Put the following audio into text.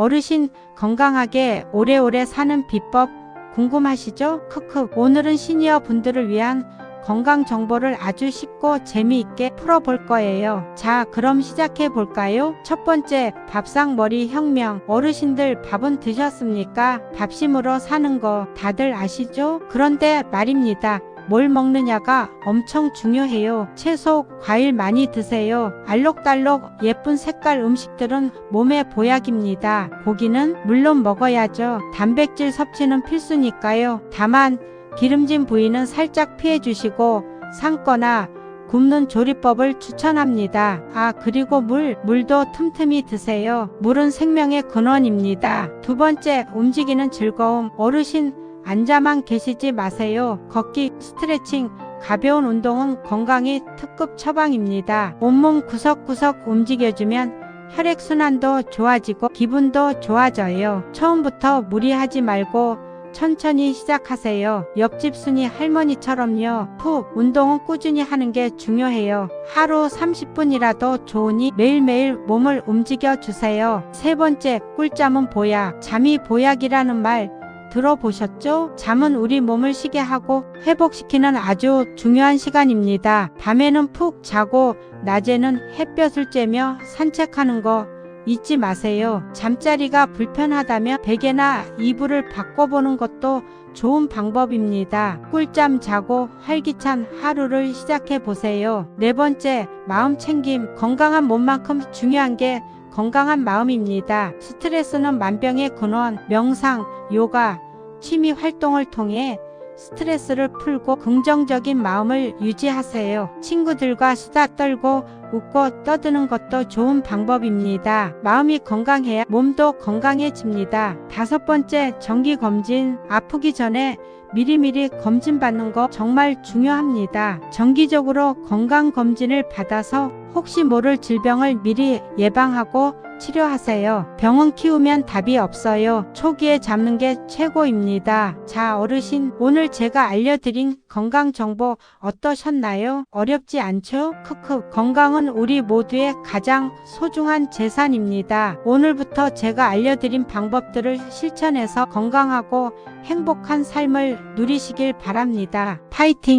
어르신 건강하게 오래오래 사는 비법 궁금하시죠? 크크. 오늘은 시니어 분들을 위한 건강 정보를 아주 쉽고 재미있게 풀어볼 거예요. 자, 그럼 시작해 볼까요? 첫 번째, 밥상머리 혁명. 어르신들 밥은 드셨습니까? 밥심으로 사는 거 다들 아시죠? 그런데 말입니다. 뭘 먹느냐가 엄청 중요해요. 채소, 과일 많이 드세요. 알록달록 예쁜 색깔 음식들은 몸의 보약입니다. 고기는 물론 먹어야죠. 단백질 섭취는 필수니까요. 다만 기름진 부위는 살짝 피해 주시고 삶거나 굽는 조리법을 추천합니다. 아, 그리고 물, 물도 틈틈이 드세요. 물은 생명의 근원입니다. 두 번째, 움직이는 즐거움. 어르신 앉아만 계시지 마세요. 걷기, 스트레칭, 가벼운 운동은 건강이 특급 처방입니다. 온몸 구석구석 움직여주면 혈액순환도 좋아지고 기분도 좋아져요. 처음부터 무리하지 말고 천천히 시작하세요. 옆집 순이 할머니처럼요. 푹 운동은 꾸준히 하는 게 중요해요. 하루 30분이라도 좋으니 매일매일 몸을 움직여 주세요. 세 번째, 꿀잠은 보약. 잠이 보약이라는 말 들어보셨죠? 잠은 우리 몸을 쉬게 하고 회복시키는 아주 중요한 시간입니다. 밤에는 푹 자고 낮에는 햇볕을 쬐며 산책하는 거 잊지 마세요. 잠자리가 불편하다면 베개나 이불을 바꿔보는 것도 좋은 방법입니다. 꿀잠 자고 활기찬 하루를 시작해 보세요. 네 번째, 마음 챙김. 건강한 몸만큼 중요한 게 건강한 마음입니다. 스트레스는 만병의 근원, 명상, 요가, 취미 활동을 통해 스트레스를 풀고 긍정적인 마음을 유지하세요. 친구들과 수다 떨고 웃고 떠드는 것도 좋은 방법입니다. 마음이 건강해야 몸도 건강해집니다. 다섯 번째, 정기 검진. 아프기 전에 미리미리 검진 받는 거 정말 중요합니다. 정기적으로 건강 검진을 받아서 혹시 모를 질병을 미리 예방하고 치료하세요. 병은 키우면 답이 없어요. 초기에 잡는 게 최고입니다. 자, 어르신, 오늘 제가 알려드린 건강 정보 어떠셨나요? 어렵지 않죠? 크크. 건강은 우리 모두의 가장 소중한 재산입니다. 오늘부터 제가 알려드린 방법들을 실천해서 건강하고 행복한 삶을 누리시길 바랍니다. 파이팅!